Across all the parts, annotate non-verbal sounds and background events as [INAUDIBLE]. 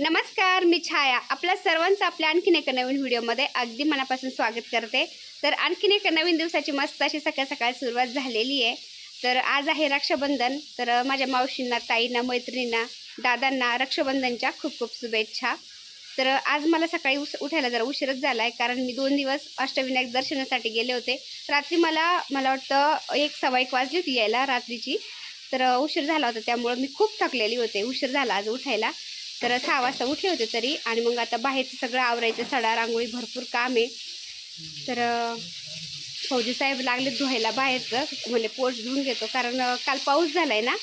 नमस्कार मी छाया. आपल्या सर्वांचं आपल्या आणखीन एका नवीन व्हिडिओमध्ये अगदी मनापासून स्वागत करते. तर आणखीन एका नवीन दिवसाची मस्त अशी सकाळ सकाळ सुरुवात झालेली आहे. तर आज आहे रक्षाबंधन. तर माझ्या मावशींना ताईंना मैत्रिणींना दादांना रक्षाबंधनच्या खूप खूप शुभेच्छा. तर आज मला सकाळी उस उठायला जरा उशीरच झाला आहे कारण मी दोन दिवस अष्टविनायक दर्शनासाठी गेले होते. रात्री मला मला वाटतं एक सव्वा एक वाजली होती यायला रात्रीची. तर उशीर झाला होता त्यामुळं मी खूप थकलेली होते. उशीर झाला आज उठायला. तर सहा वाजता उठे होते तरी आणि मग आता बाहेरचं सगळं आवरायचं सडा रांगोळी भरपूर काम आहे. तर फौजी साहेब लागले धुवायला बाहेरचं म्हणजे पोट धुवून घेतो. कारण काल पाऊस झाला आहे ना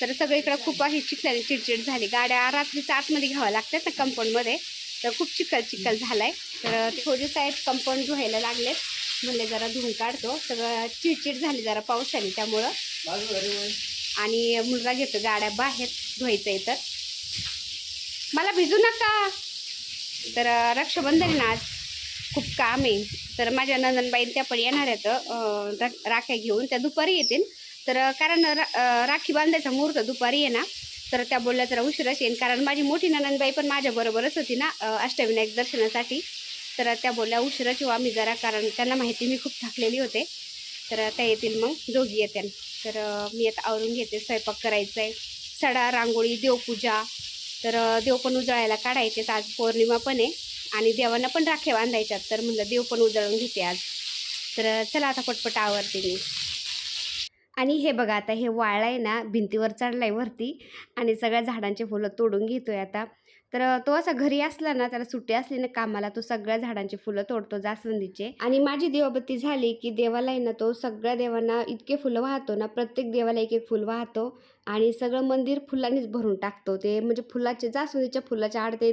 तर सगळीकडे खूप अशी चिखलाने चिडचिड झाली. गाड्या रात्रीच्या आतमध्ये घ्याव्या लागतात ना कंपाऊंडमध्ये तर खूप चिखल चिखल झाला आहे तर फौजी साहेब कंपाऊंड धुवायला लागलेत. म्हणले जरा धुवून काढतो. सगळं चिडचिड झाली जरा पाऊस आली त्यामुळं. आणि मुलगा घेतो गाड्या बाहेर धुवायचं आहे तर मला भिजू नका. तर रक्षाबंधन ना आज खूप काम आहे. तर माझ्या नंदनबाई त्या पण येणार आहेत रा- राख्या घेऊन. त्या दुपारी येतील. तर कारण रा- राखी बांधायचा मुहूर्त दुपारी आहे ना तर त्या बोलल्या जरा उशिराच येईन. कारण माझी मोठी नंदनबाई पण माझ्याबरोबरच होती ना अष्टविनायक दर्शनासाठी. तर त्या बोलल्या उशिराच येऊ आम्ही जरा कारण त्यांना माहिती मी खूप थकलेली होते. तर त्या येतील मग दोघी येत्या. तर मी आता आवरून घेते स्वयंपाक करायचा आहे सडा रांगोळी देवपूजा. तर देव पण उजळायला काढायचे. आज पौर्णिमा पण आहे आणि देवांना पण राखे बांधायच्यात. तर म्हणलं देव पण उजळून घेते आज. तर चला आता पटपट आवरते मी. आणि हे बघा आता हे वाळ आहे ना भिंतीवर चढलाय वरती. आणि सगळ्या झाडांचे फुलं तोडून घेतोय आता. तर तो असा घरी असला ना त्याला सुट्टी असली ना कामाला तो सगळ्या झाडांची फुलं तोडतो जास्वंदीचे. आणि माझी देवबत्ती झाली की देवाला आहे ना तो सगळ्या देवांना इतके फुलं वाहतो ना प्रत्येक देवाला एक एक फुल वाहतो आणि सगळं मंदिर फुलांनीच भरून टाकतो. ते म्हणजे फुलाचे जास्वंदीच्या फुलाच्या आड ते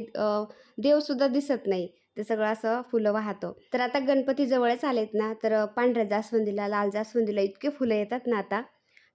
देवसुद्धा दिसत नाही. ते सगळं असं फुलं वाहतो. तर आता गणपती जवळच आलेत ना तर पांढऱ्या जास्वंदीला लाल जास्वंदीला इतके फुलं येतात ना आता.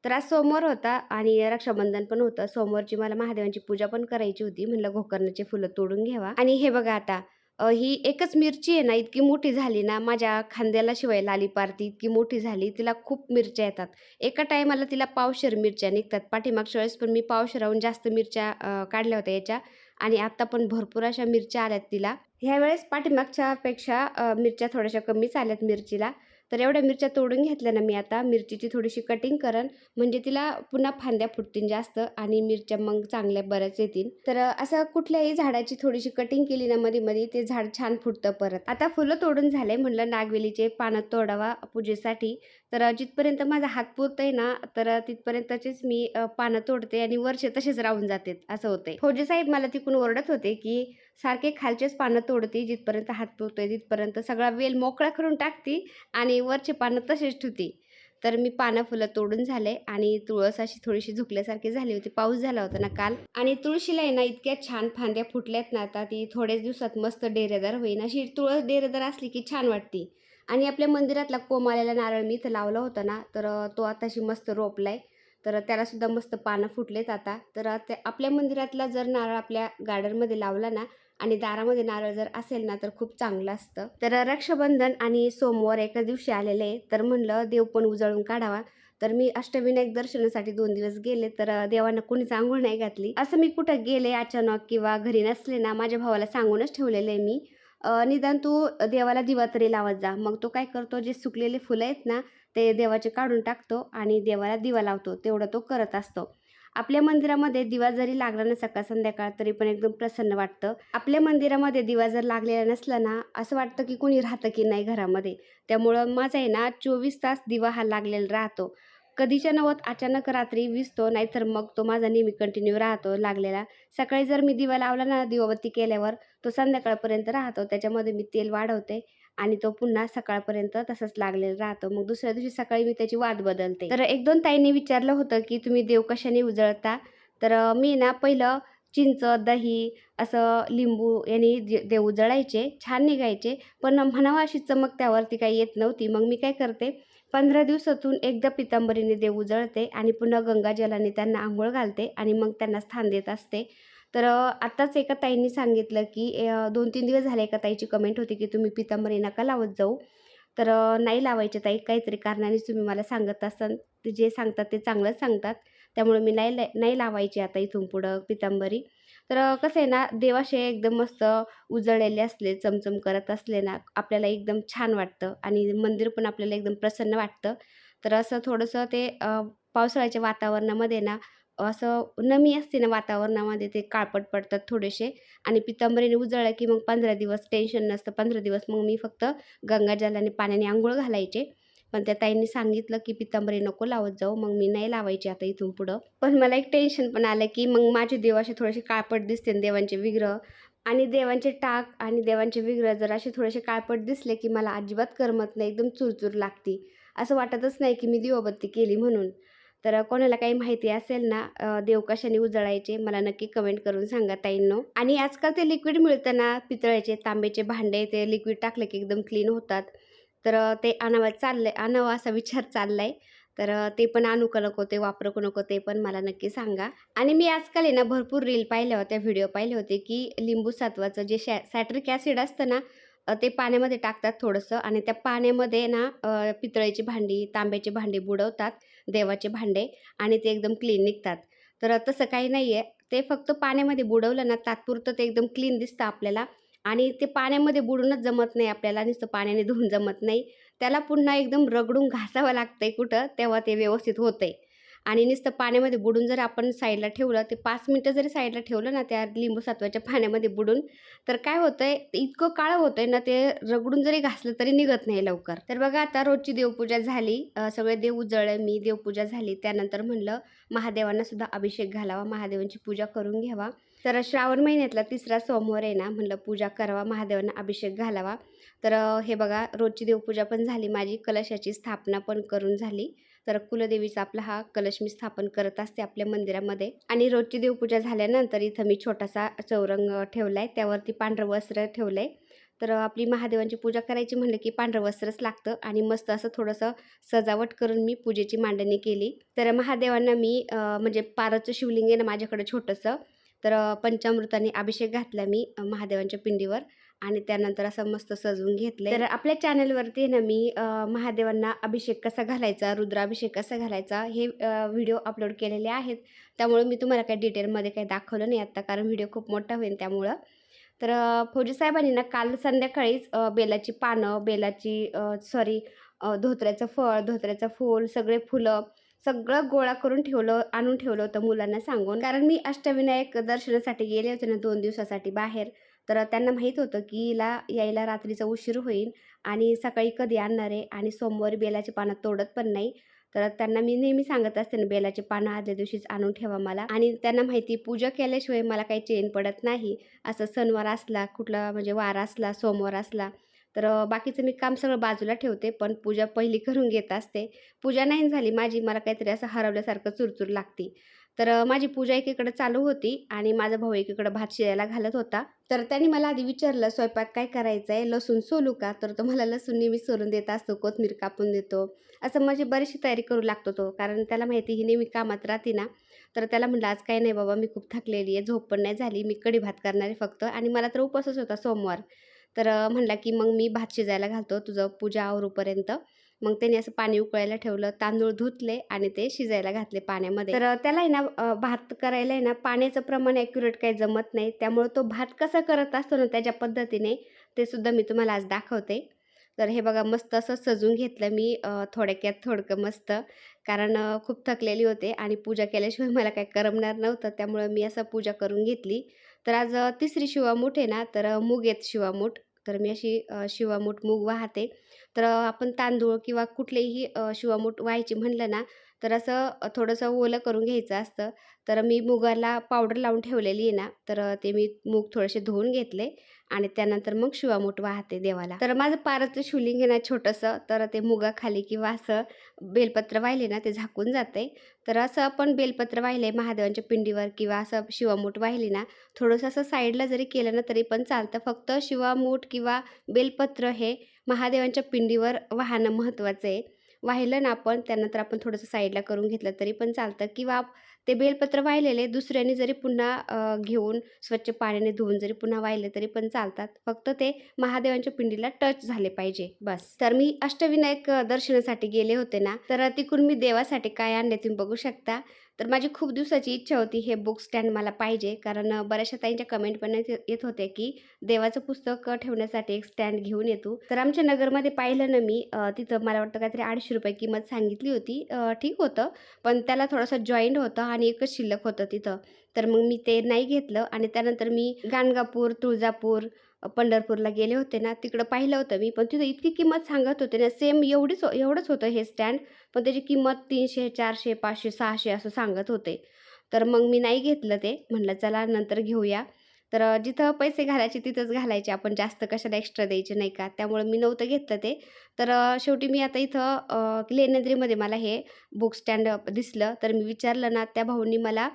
तर आज सोमवार होता आणि रक्षाबंधन पण होतं. सोमवारची मला महादेवांची पूजा पण करायची होती. म्हणलं गोकर्णाची फुलं तोडून घ्यावा. आणि हे बघा आता ही एकच मिरची आहे ना इतकी मोठी झाली ना माझ्या खांद्याला शिवायला आली पार ती इतकी मोठी झाली तिला खूप मिरच्या येतात. एका टायमाला तिला पावशेर मिरच्या निघतात. पाठीमागच्या वेळेस पण मी पावशेराहून जास्त मिरच्या काढल्या होत्या याच्या. आणि आत्ता पण भरपूर अशा मिरच्या आल्यात तिला. ह्यावेळेस पाठीमागच्यापेक्षा अ, मिरच्या थोड्याशा कमीच आल्यात मिरचीला. तर एवढ्या मिरच्या तोडून घेतल्या ना मी आता. मिरचीची थोडीशी कटिंग करन म्हणजे तिला पुन्हा फांद्या फुटतील जास्त आणि मिरच्या मग चांगल्या बऱ्याच येतील. तर असं कुठल्याही झाडाची थोडीशी कटिंग केली ना मध्ये मध्ये ते झाड छान फुटतं परत. आता फुलं तोडून झाले म्हणलं नागवेलीचे पानं तोडावा पूजेसाठी. तर जिथपर्यंत माझा हात आहे ना तर तिथपर्यंतचेच मी पानं तोडते आणि वरचे तसेच राहून जाते असं होते फौजी साहेब मला तिकून ओरडत होते की सारखे खालचेच पानं तोडते जिथपर्यंत हात पुरतोय तिथपर्यंत सगळा वेल मोकळा करून टाकते आणि वरचे पानं तसेच ठेवते. तर मी पानं फुलं तोडून झाले आणि तुळस अशी थोडीशी झुकल्यासारखी झाली होती. पाऊस झाला होता ना काल. आणि तुळशीला आहे ना इतक्या छान फांद्या फुटल्यात ना आता ती थोड्याच दिवसात मस्त डेरेदार होईन. अशी तुळस डेरेदार असली की छान वाटते. आणि आपल्या मंदिरातला कोमालेला नारळ मी इथं लावला होता ना तर तो आताशी मस्त रोपला आहे तर त्यालासुद्धा मस्त पानं फुटलेत आता. तर त्या आपल्या मंदिरातला जर नारळ आपल्या गार्डनमध्ये लावला ना आणि दारामध्ये नारळ जर असेल ना तर खूप चांगलं असतं. तर रक्षाबंधन आणि सोमवार एका दिवशी आलेले आहे. तर म्हणलं देव पण उजळून काढावा. तर मी अष्टविनायक दर्शनासाठी दोन दिवस गेले तर देवांना कोणीच आंघोळ नाही घातली. असं मी कुठं गेले अचानक किंवा घरी नसले ना माझ्या भावाला सांगूनच ठेवलेलं आहे मी. निदान तू देवाला दिवा तरी लावत जा. मग तो काय करतो जे सुकलेले फुलं आहेत ना ते देवाचे काढून टाकतो आणि देवाला दिवा लावतो. तेवढं तो करत असतो. आपल्या मंदिरामध्ये दिवा जरी लागला ना सकाळ संध्याकाळ तरी पण एकदम प्रसन्न वाटतं. आपल्या मंदिरामध्ये दिवा जर लागलेला नसला ना असं वाटतं की कोणी राहतं की नाही घरामध्ये. त्यामुळं माझा आहे ना चोवीस तास दिवा हा लागलेला राहतो. कधीच्या नवत अचानक रात्री विजतो नाहीतर मग तो माझा नेहमी कंटिन्यू राहतो लागलेला. सकाळी जर मी दिवा लावला ना दिवाबत्ती केल्यावर तो संध्याकाळपर्यंत राहतो. त्याच्यामध्ये मी तेल वाढवते आणि तो पुन्हा सकाळपर्यंत तसंच लागलेला राहतो. मग दुसऱ्या दिवशी सकाळी मी त्याची वाद बदलते. तर एक दोन ताईंनी विचारलं होतं की तुम्ही देव कशाने उजळता? तर मी ना पहिलं चिंच दही असं लिंबू यांनी देव उजळायचे छान निघायचे. पण म्हणावं अशी चमक त्यावरती काही येत नव्हती. मग मी काय करते पंधरा दिवसातून एकदा पितांबरीने देव उजळते आणि पुन्हा गंगाजलाने त्यांना आंघोळ घालते आणि मग त्यांना स्थान देत असते. तर आत्ताच एका ताईंनी सांगितलं की दोन तीन दिवस झाले एका ताईची कमेंट होती की तुम्ही पितांबरी नका लावत जाऊ. तर नाही लावायचे ताई काहीतरी कारणाने तुम्ही मला सांगत असाल. ते जे सांगतात ते चांगलंच सांगतात. त्यामुळे मी नाही नाही लावायची आता इथून पुढं पितांबरी. तर कसं आहे ना देवाशे एकदम मस्त उजळलेले असले चमचम करत असले ना आपल्याला एकदम छान वाटतं आणि मंदिर पण आपल्याला एकदम प्रसन्न वाटतं. तर असं थोडंसं ते पावसाळ्याच्या वातावरणामध्ये ना असं नमी असते ना वातावरणामध्ये ते काळपट पडतात थोडेसे आणि पितांबरीने उजळलं की मग पंधरा दिवस टेन्शन नसतं. पंधरा दिवस मग मी फक्त गंगाजलाने पाण्याने आंघोळ घालायचे. पण त्या ताईंनी सांगितलं की पितांबरी नको लावत जाऊ मग मी नाही लावायची आता इथून पुढं. पण मला एक टेन्शन पण आलं की मग माझे देव असे थोडेसे काळपट दिसते देवांचे विग्रह. आणि देवांचे टाक आणि देवांचे विग्रह जर असे थोडेसे काळपट दिसले की मला अजिबात करमत नाही एकदम चुरचूर लागती. असं वाटतच नाही की मी दिवाबत्ती केली म्हणून. तर कोणाला काही माहिती असेल ना देव कशाने उजळायचे मला नक्की कमेंट करून सांगा ताईंनो. आणि आजकाल ते लिक्विड मिळतं ना पितळेचे तांब्याचे भांडे ते लिक्विड टाकले की एकदम क्लीन होतात. तर ते आणावं चाललंय आणावं असा विचार चाललाय. तर ते पण आणू का नको ते वापरू का नको ते पण मला नक्की सांगा. आणि मी आजकाल आहे ना भरपूर रील पाहिल्या होत्या व्हिडिओ पाहिले होते की लिंबू सत्वाचं जे शॅ सॅट्रिक ॲसिड असतं ना ते पाण्यामध्ये टाकतात थोडंसं आणि त्या पाण्यामध्ये ना पितळेची भांडी तांब्याची भांडी बुडवतात देवाचे भांडे आणि ते एकदम क्लीन निघतात. तर तसं काही नाही आहे ते फक्त पाण्यामध्ये बुडवलं ना तात्पुरतं ते एकदम क्लीन दिसतं आपल्याला. आणि ते पाण्यामध्ये बुडूनच जमत नाही आपल्याला नुसतं पाण्याने धुवून जमत नाही. त्याला पुन्हा एकदम रगडून घासावं लागतं आहे कुठं तेव्हा ते व्यवस्थित होतंय. आणि नुसतं पाण्यामध्ये बुडून जर आपण साईडला ठेवलं ते पाच मिनटं जरी साईडला ठेवलं ना त्या लिंबू सत्वाच्या पाण्यामध्ये बुडून तर काय होतं आहे इतकं काळं होतं आहे ना ते रगडून जरी घासलं तरी निघत नाही लवकर. तर बघा आता रोजची देवपूजा झाली. सगळे देव उजळले मी देवपूजा झाली. त्यानंतर म्हणलं महादेवांना सुद्धा अभिषेक घालावा महादेवांची पूजा करून घ्यावा. तर श्रावण महिन्यातला तिसरा सोमवार आहे ना म्हणलं पूजा करावा महादेवांना अभिषेक घालावा. तर हे बघा रोजची देवपूजा पण झाली माझी कलशाची स्थापना पण करून झाली. तर कुलदेवीचा आपला हा कलश मी स्थापन करत असते आपल्या मंदिरामध्ये. आणि रोजची देवपूजा झाल्यानंतर इथं मी छोटासा चौरंग ठेवला आहे त्यावरती पांढरं वस्त्र ठेवलं आहे तर आपली महादेवांची पूजा करायची म्हणलं की पांढरं वस्त्रच लागतं आणि मस्त असं थोडंसं सजावट करून मी पूजेची मांडणी केली. तर महादेवांना मी म्हणजे पारचं शिवलिंग आहे ना माझ्याकडं छोटंसं तर पंचामृताने अभिषेक घातला मी महादेवांच्या पिंडीवर आणि त्यानंतर असं मस्त सजवून घेतलं तर आपल्या चॅनलवरती ना मी महादेवांना अभिषेक कसा घालायचा रुद्राभिषेक कसा घालायचा हे व्हिडिओ अपलोड केलेले आहेत. त्यामुळे मी तुम्हाला काही डिटेलमध्ये काही दाखवलं नाही आत्ता कारण व्हिडिओ खूप मोठा होईल त्यामुळं. तर फौजी साहेबांनी ना काल संध्याकाळीच बेलाची पानं बेलाची सॉरी धोत्र्याचं फळ धोत्र्याचं फूल सगळे फुलं सगळं गोळा करून ठेवलं आणून ठेवलं होतं मुलांना सांगून. कारण मी अष्टविनायक दर्शनासाठी गेले होते ना दोन दिवसासाठी बाहेर. तर त्यांना माहीत होतं की हिला यायला रात्रीचा उशीर होईल आणि सकाळी कधी आणणार आहे आणि सोमवारी बेलाची पानं तोडत पण नाही. तर त्यांना मी नेहमी सांगत असते ना बेलाची पानं आदल्या दिवशीच आणून ठेवा मला. आणि त्यांना माहिती पूजा केल्याशिवाय मला काही चेन पडत नाही. असं सणवार असला कुठला म्हणजे वार असला सोमवार असला तर बाकीचं मी काम सगळं बाजूला ठेवते पण पूजा पहिली [LAUGHS] करून घेत असते. पूजा नाही झाली माझी मला काहीतरी असं हरवल्यासारखं चुरचूर लागती. तर माझी पूजा एकीकडे चालू होती आणि माझा भाऊ एकीकडे भात शिजायला घालत होता. तर त्यांनी मला आधी विचारलं स्वयंपाक काय करायचं आहे लसूण सोलू का? तर तो मला लसूण नेहमी सोलून देत असतो कोथमीर कापून देतो. असं माझी बरीचशी तयारी करू लागतो तो कारण त्याला माहिती ही नेहमी कामात राहते ना. तर त्याला म्हणलं आज काही नाही बाबा मी खूप थकलेली आहे झोप पण नाही झाली मी कढी भात करणार आहे फक्त. आणि मला तर उपवासच होता सोमवार. तर म्हणला की मग मी भात शिजायला घालतो तुझं पूजा आवरूपर्यंत. मग त्याने असं पाणी उकळायला ठेवलं तांदूळ धुतले आणि ते शिजायला घातले पाण्यामध्ये. तर त्याला आहे ना भात करायला आहे ना पाण्याचं प्रमाण ॲक्युरेट काही जमत नाही. त्यामुळं तो भात कसा करत असतो ना त्याच्या पद्धतीने ते सुद्धा मी तुम्हाला आज दाखवते. तर हे बघा मस्त असं सजून घेतलं मी थोडक्यात थोडकं मस्त. कारण खूप थकलेली होते आणि पूजा केल्याशिवाय मला काही करमणार नव्हतं. त्यामुळं मी असं पूजा करून घेतली. तर आज तिसरी शिवामूठ आहे ना तर मूग आहेत शिवामूठ. तर मी अशी शिवामूठ मूग वाहते. तर आपण तांदूळ किंवा कुठलेही शिवामूठ व्हायची म्हणलं ना तर असं थोडंसं ओलं करून घ्यायचं असतं. तर मी मुगाला पावडर लावून ठेवलेली आहे ना तर ते मी मूग थोडेसे धुवून घेतले आणि त्यानंतर मग शिवामूठ वाहते देवाला. तर माझं पाराचं शिवलिंग आहे ना छोटंसं तर ते मुगाखाली किंवा असं बेलपत्र वाहिले ना ते झाकून जाते तर असं आपण बेलपत्र वाहिले महादेवांच्या पिंडीवर किंवा असं शिवामूठ वाहिली ना थोडंसं असं साईडला जरी केलं ना तरी पण चालतं. फक्त शिवामूठ किंवा बेलपत्र हे महादेवांच्या पिंडीवर वाहणं महत्त्वाचं आहे. वाहिलं ना आपण त्यानंतर आपण थोडंसं साईडला करून घेतलं तरी पण चालतं. किंवा ते बेलपत्र वाहिलेले दुसऱ्याने जरी पुन्हा घेऊन स्वच्छ पाण्याने धुवून जरी पुन्हा वाहिले तरी पण चालतात. फक्त ते महादेवांच्या पिंडीला टच झाले पाहिजे बस. तर मी अष्टविनायक दर्शनासाठी गेले होते ना तर तिकडून मी देवासाठी काय आणले तुम्ही बघू शकता. तर माझी खूप दिवसाची इच्छा होती हे बुक स्टँड मला पाहिजे. कारण बऱ्याचशा ताईंच्या कमेंट पण येत होत्या होते की देवाचं पुस्तक ठेवण्यासाठी एक स्टँड घेऊन येतो तर आमच्या नगरमध्ये पाहिलं ना मी तिथं मला वाटतं काहीतरी आठशे रुपये किंमत सांगितली होती. ठीक होतं. पण त्याला थोडंसं जॉईंट होतं आणि एकच शिल्लक होतं तिथं. तर मग मी ते नाही घेतलं आणि त्यानंतर मी गाणगापूर तुळजापूर पंढरपूरला गेले होते ना तिकडं पाहिलं होतं मी. पण तिथं इतकी किंमत सांगत होते ना सेम एवढीच एवढंच होतं हे स्टँड पण त्याची किंमत तीनशे चारशे पाचशे सहाशे असं सांगत होते. तर मग मी नाही घेतलं ते. म्हणलं चला नंतर घेऊया. तर जिथं पैसे घालायचे तिथंच घालायचे. आपण जास्त कशाला एक्स्ट्रा द्यायचे नाही का? त्यामुळे मी नव्हतं घेतलं ते. तर शेवटी मी आता इथं अ, मला हे बुक स्टँड दिसलं. तर मी विचारलं ना त्या भाऊंनी मला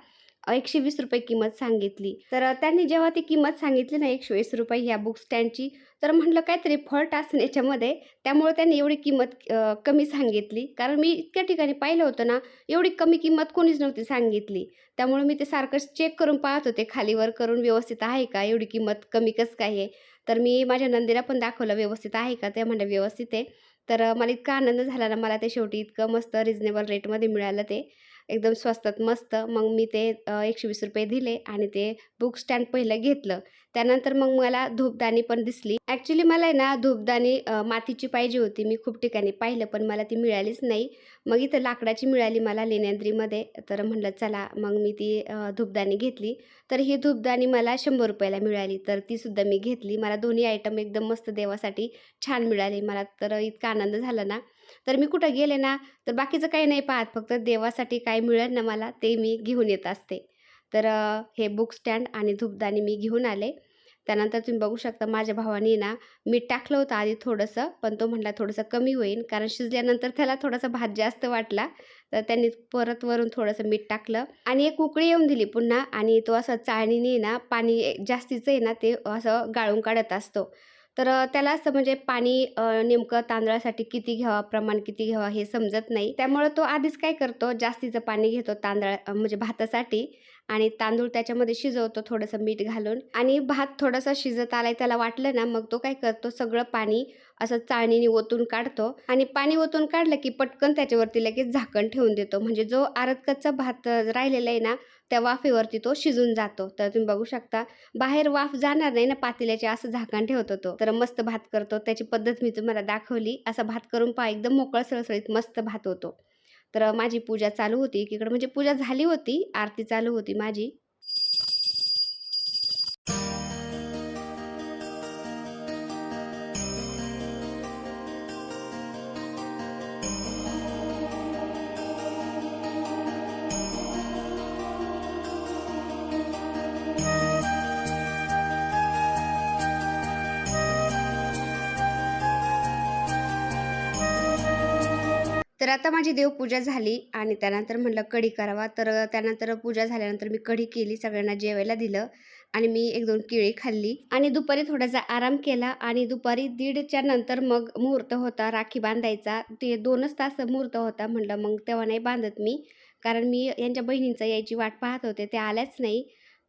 एकशे वीस रुपये किंमत सांगितली. तर त्यांनी जेव्हा ती किंमत सांगितली ना एकशे वीस रुपये ह्या बुक स्टँडची तर म्हटलं काहीतरी फॉल्ट असेल याच्यामध्ये त्यामुळे त्यांनी एवढी किंमत कमी सांगितली. कारण मी इतक्या ठिकाणी पाहिलं होतं ना एवढी कमी किंमत कोणीच नव्हती सांगितली. त्यामुळे मी ते सारखं चेक करून पाहत होते खालीवर करून व्यवस्थित आहे का एवढी किंमत कमी कसं काय आहे? तर मी माझ्या नंदीला पण दाखवलं व्यवस्थित आहे का? ते म्हणलं व्यवस्थित आहे. तर मला इतका आनंद झाला ना मला ते शेवटी इतकं मस्त रिजनेबल रेटमध्ये मिळालं ते. एकदम स्वस्तात मस्त. मग मी ते एकशे वीस रुपये दिले आणि ते बुक स्टँड पहिलं घेतलं. त्यानंतर मग मला धूपदाणी पण दिसली. ॲक्च्युली मला आहे ना धूपदाणी मातीची पाहिजे होती. मी खूप ठिकाणी पाहिलं पण मला ती मिळालीच नाही. मग इथं लाकडाची मिळाली मला लेण्याद्रीमध्ये. तर म्हटलं चला. मग मी ती धूपदाणी घेतली. तर ही धूपदाणी मला शंभर रुपयाला मिळाली. तर तीसुद्धा मी घेतली. मला दोन्ही आयटम एकदम मस्त देवासाठी छान मिळाले. मला तर इतका आनंद झाला ना. तर मी कुठं गेले ना तर बाकीचं काही नाही पाहत. फक्त देवासाठी काय मिळेल ना मला ते मी घेऊन येत असते. तर हे बुक स्टँड आणि धूपदाणी मी घेऊन आले. त्यानंतर तुम्ही बघू शकता माझ्या भावाने ना मीठ टाकलं होतं आधी थोडंसं पण तो म्हटला थोडंसं कमी होईल कारण शिजल्यानंतर त्याला थोडासा भात जास्त वाटला. तर त्यांनी परत वरून थोडंसं मीठ टाकलं. आणि एक उकळी येऊन दिली पुन्हा आणि तो असं चाळणीने ना पाणी जास्तीचं आहे ना ते असं गाळून काढत असतो. तर त्याला असं म्हणजे पाणी नेमकं तांदळासाठी किती घ्यावा प्रमाण किती घ्यावा हे समजत नाही. त्यामुळं तो आधीच काय करतो जास्तीचं पाणी घेतो तांदळा म्हणजे भातासाठी आणि तांदूळ त्याच्यामध्ये शिजवतो थोडंसं मीठ घालून आणि भात थोडासा शिजत आलाय त्याला वाटलं ना मग तो काय करतो सगळं पाणी असं चाळणीने ओतून काढतो आणि पाणी ओतून काढलं की पटकन त्याच्यावरती लगेच झाकण ठेवून देतो. म्हणजे जो आरत कच्चा भात राहिलेला आहे ना त्या वाफेवरती तो शिजून जातो. तर तुम्ही बघू शकता बाहेर वाफ जाणार नाही ना पातेल्याचे असं झाकण ठेवतो तो. तर मस्त भात करतो. त्याची पद्धत मी तुम्हाला दाखवली. असा भात करून पहा एकदम मोकळ सळसळीत मस्त भात होतो. तर माझी पूजा चालू होती. एकीकडे म्हणजे पूजा झाली होती आरती चालू होती माझी. तर आता माझी देवपूजा झाली आणि त्यानंतर म्हटलं कढी करावा. तर त्यानंतर पूजा झाल्यानंतर मी कढी केली सगळ्यांना जेवायला दिलं आणि मी एक दोन केळी खाल्ली आणि दुपारी थोडासा आराम केला आणि दुपारी दीडच्या नंतर मग मुहूर्त होता राखी बांधायचा. ते दोनच तास मुहूर्त होता म्हटलं मग तेव्हा नाही बांधत मी. कारण मी यांच्या बहिणींचा यायची वाट पाहत होते त्या आल्याच नाही.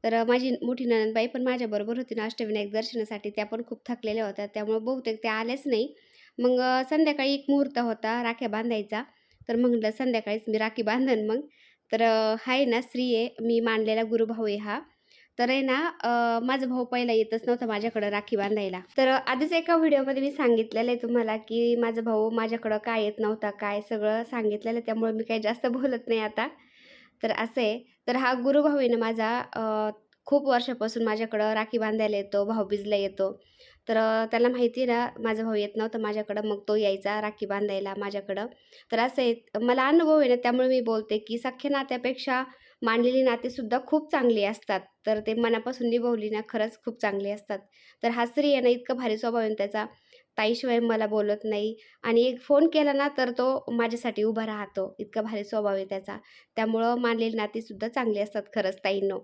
तर माझी मोठी ननंदबाई पण माझ्याबरोबर होती ना अष्टविनायक दर्शनासाठी त्या पण खूप थकलेल्या होत्या त्यामुळे बहुतेक त्या आल्याच नाही. मग संध्याकाळी एक मुहूर्त होता राख्या बांधायचा. तर म्हटलं संध्याकाळीच मी राखी बांधन मग. तर हा आहे ना स्त्री आहे मी मानलेला गुरुभाऊ आहे हा. तर आहे ना माझा भाऊ पहिला येतच नव्हता माझ्याकडं राखी बांधायला. तर आधीच एका व्हिडिओमध्ये मी सांगितलेलं आहे तुम्हाला की माझा भाऊ माझ्याकडं काय येत नव्हता काय सगळं सांगितलेलं आहे त्यामुळे मी काही जास्त [LAUGHS] बोलत नाही आता. तर असं आहे. तर हा गुरुभाऊ आहे ना माझा खूप वर्षापासून माझ्याकडं राखी बांधायला येतो भाऊबीजला येतो. तर त्याला माहिती ना माझा भाऊ येत नव्हता माझ्याकडं मग तो यायचा राखी बांधायला माझ्याकडं. तर असं आहे मला अनुभव आहे ना त्यामुळे मी बोलते की सख्या नात्यापेक्षा मांडलेली नातेसुद्धा खूप चांगली असतात. तर ते मनापासून निभवली ना खरंच खूप चांगली असतात. तर हा स्त्री आहे ना इतकं भारी स्वभाव आहे त्याचा. ताईशिवाय मला बोलत नाही. आणि एक फोन केला ना तर तो माझ्यासाठी उभा राहतो. इतका भारी स्वभाव आहे त्याचा. त्यामुळं मानलेली नातीसुद्धा चांगली असतात खरंच ताईंनो.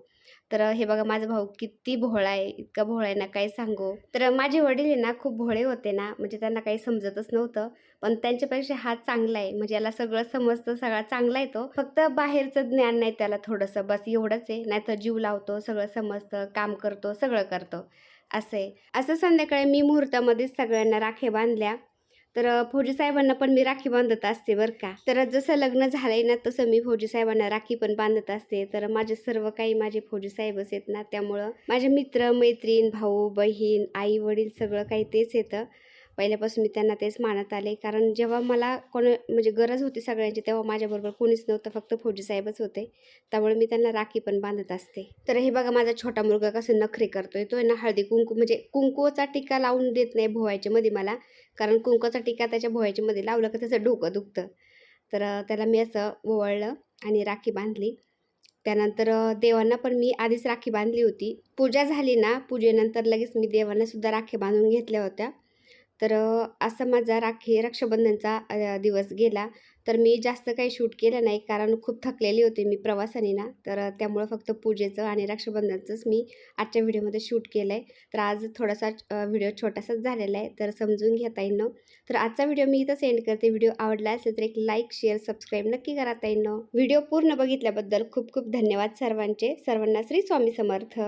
तर हे बघा माझा भाऊ किती भोळा आहे इतका भोळा आहे ना काय सांगू. तर माझे वडील आहे ना खूप भोळे होते ना म्हणजे त्यांना काही समजतच नव्हतं. पण त्यांच्यापेक्षा हा चांगला आहे म्हणजे याला सगळं समजतं सगळा चांगला आहे तो. फक्त बाहेरचं ज्ञान नाही त्याला थोडंसं बस एवढंच आहे. नाही तर जीव लावतो सगळं समजतं काम करतो सगळं करतो. असं आहे. असं संध्याकाळी मी मुहूर्तामध्येच सगळ्यांना राखे बांधल्या. तर फौजीसाहेबांना फौजी साहेबांना पण मी राखी बांधत असते बरं का. तर जसं लग्न झालंय ना तसं मी फौजी साहेबांना राखी पण बांधत असते. तर माझे सर्व काही माझे फौजी साहेबच आहेत ना त्यामुळं माझे मित्र मैत्रीण भाऊ बहीण आई वडील सगळं काही तेच येतं पहिल्यापासून मी त्यांना तेच मानत आले. कारण जेव्हा मला कोण म्हणजे गरज होती सगळ्यांची तेव्हा माझ्याबरोबर कोणीच नव्हतं फक्त फौजी साहेबच होते. त्यामुळे मी त्यांना राखी पण बांधत असते. तर हे बघा माझा छोटा मुलगा कसं नखरे करतोय. तो आहे ना हळदी कुंकू म्हणजे कुंकूचा टिका लावून देत नाही भोवायच्या मध्ये मला. कारण कुंकाचा टिका त्याच्या भोवायच्या मध्ये लावलं का त्याचं डोकं दुखतं. तर त्याला मी असं ओवळलं आणि राखी बांधली. त्यानंतर देवांना पण मी आधीच राखी बांधली होती. पूजा झाली ना पूजेनंतर लगेच मी देवांना सुद्धा राखी बांधून घेतल्या होत्या. तर असा माझा राखी रक्षाबंधनचा दिवस गेला. तर मी जास्त काही शूट केलं नाही कारण खूप थकलेली होते मी प्रवासाने ना. तर त्यामुळं फक्त पूजेचं आणि रक्षाबंधनचंच मी आजच्या व्हिडिओमध्ये शूट केलं आहे तर आज थोडासा व्हिडिओ छोटासाच झालेला आहे तर समजून घेता येईन तर आजचा व्हिडिओ मी इथं सेंड करते. व्हिडिओ आवडला असेल तर एक लाईक शेअर सबस्क्राईब नक्की करा येईन व्हिडिओ पूर्ण बघितल्याबद्दल खूप खूप धन्यवाद सर्वांचे. सर्वांना श्री स्वामी समर्थ.